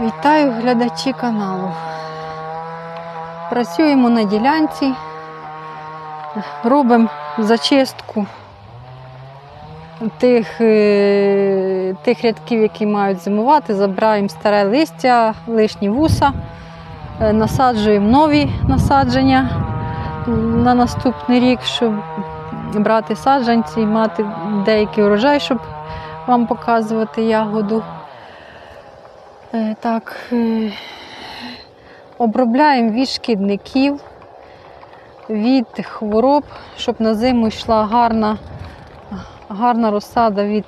Вітаю глядачі каналу. Працюємо на ділянці, робимо зачистку тих, е, тих рядків, які мають зимувати, забираємо старе листя, лишні вуса, е, насаджуємо нові насадження на наступний рік, щоб брати саджанці і мати деякий урожай, щоб вам показувати ягоду. Е, Так, е, обробляємо від шкідників, від хвороб, щоб на зиму йшла гарна, гарна розсада від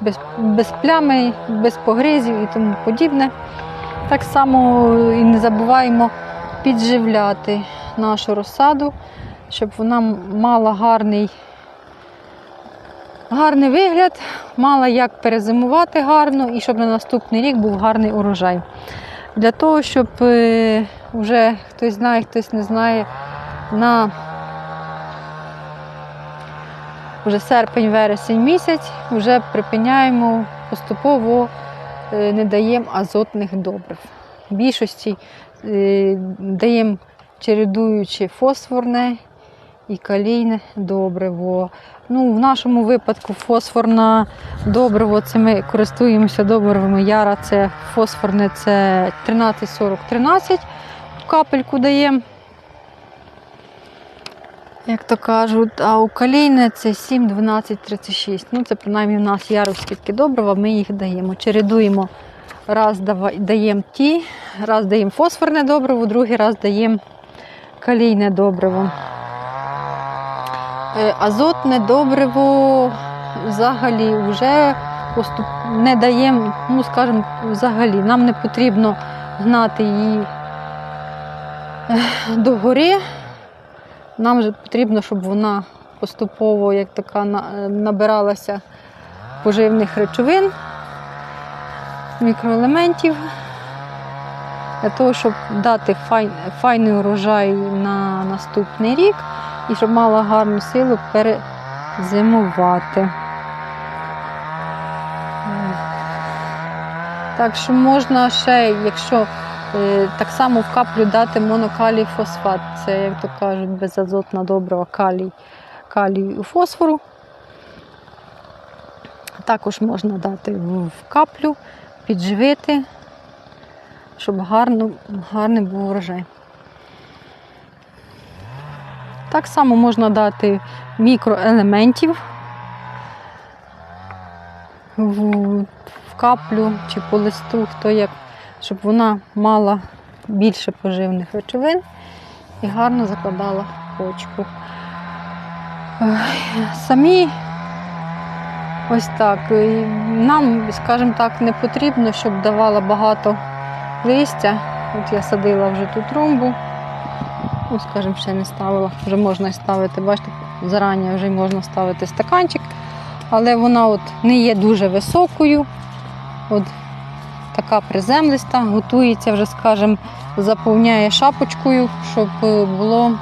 без, без плями, без погризів і тому подібне. Так само і не забуваємо підживляти нашу розсаду, щоб вона мала гарний, гарний вигляд, мала як перезимувати гарно і щоб на наступний рік був гарний урожай. Для того, щоб е, вже хтось знає, хтось не знає, на вже серпень-вересень місяць вже припиняємо поступово е, не даємо азотних добрив. В більшості е, даємо чередуючи фосфорне і калійне добриво. Ну, в нашому випадку фосфорне добриво це ми користуємося добривами Яра. Це фосфорне це 13-40-13. Капельку даємо. Як то кажуть, а у калійне це 7, 12, 36. Ну, це принаймні в нас яровські такі добрива, ми їх даємо. Чередуємо. Раз даємо ті, раз даємо фосфорне добриво, другий раз даємо калійне добриво. Е, Азотне добриво взагалі вже поступ... не даємо, ну скажімо, взагалі, нам не потрібно гнати її е, догори. Нам вже потрібно, щоб вона поступово, як така, набиралася поживних речовин, мікроелементів, для того, щоб дати файний урожай на наступний рік і щоб мала гарну силу перезимувати. Так що можна ще, якщо е, так само в каплю дати монокалій фосфат, це, як то кажуть, безазотна добрива калій, калій фосфору. Також можна дати в каплю, підживити, щоб гарно, гарний був урожай. Так само можна дати мікроелементів в, каплю чи по листу, хто як, щоб вона мала більше поживних речовин і гарно закладала почку. Самі ось так. Нам, скажімо так, не потрібно, щоб давала багато листя. От я садила вже тут румбу. Ну, скажімо, ще не ставила. Вже можна і ставити, бачите, зарані вже можна ставити стаканчик, але вона от не є дуже високою. От така приземлиста, готується вже, скажімо, заповняє шапочкою, щоб е, було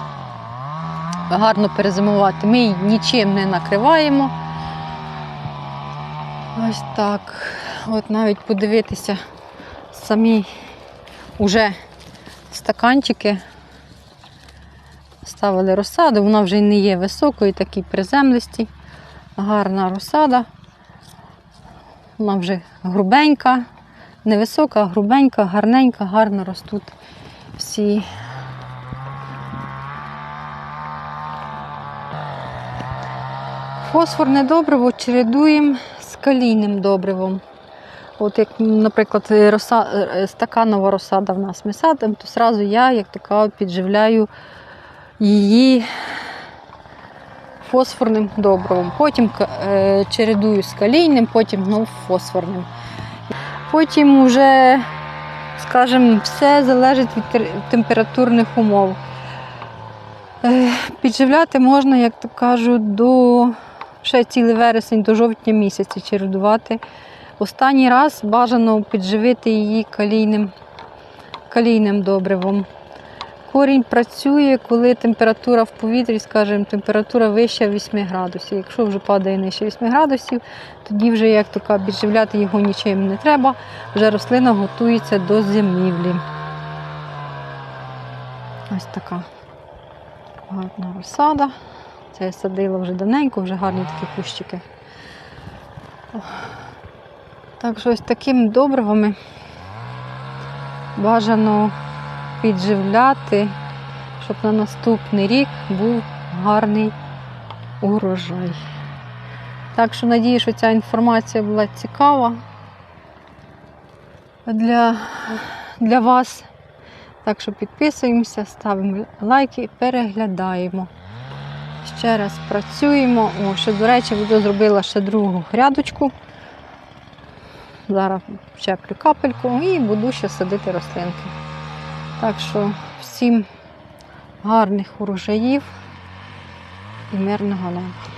гарно перезимувати. Ми її нічим не накриваємо. Ось так. От навіть подивитися самі уже стаканчики ставили розсаду, вона вже не є високою, такій приземлисті. Гарна розсада. Вона вже грубенька, невисока, грубенька, гарненька, гарно ростуть всі. Фосфорне добриво чередуємо з калійним добривом. От як, наприклад, роса, е, стаканова розсада в нас ми садимо, то одразу я, як така, підживляю її фосфорним добривом. Потім е, чередую з калійним, потім знов фосфорним. Потім вже, скажімо, все залежить від температурних умов. Е, Підживляти можна, як то кажуть, до ще цілий вересень, до жовтня місяця чередувати. Останній раз бажано підживити її калійним, калійним добривом. Корінь працює, коли температура в повітрі, скажімо, температура вища 8 градусів. Якщо вже падає нижче 8 градусів, тоді вже, як то кажуть, підживляти його нічим не треба, вже рослина готується до зимівлі. Ось така гарна розсада. Це я садила вже давненько, вже гарні такі кущики. Так що ось такими добривами бажано підживляти, щоб на наступний рік був гарний урожай. Так що надію, що ця інформація була цікава для, для вас. Так що підписуємося, ставимо лайки, переглядаємо. Ще раз працюємо. О, ще, до речі, буду зробила ще другу грядочку. Зараз щеплю капельку і буду ще садити рослинки. Так що всім гарних урожаїв і мирного неба.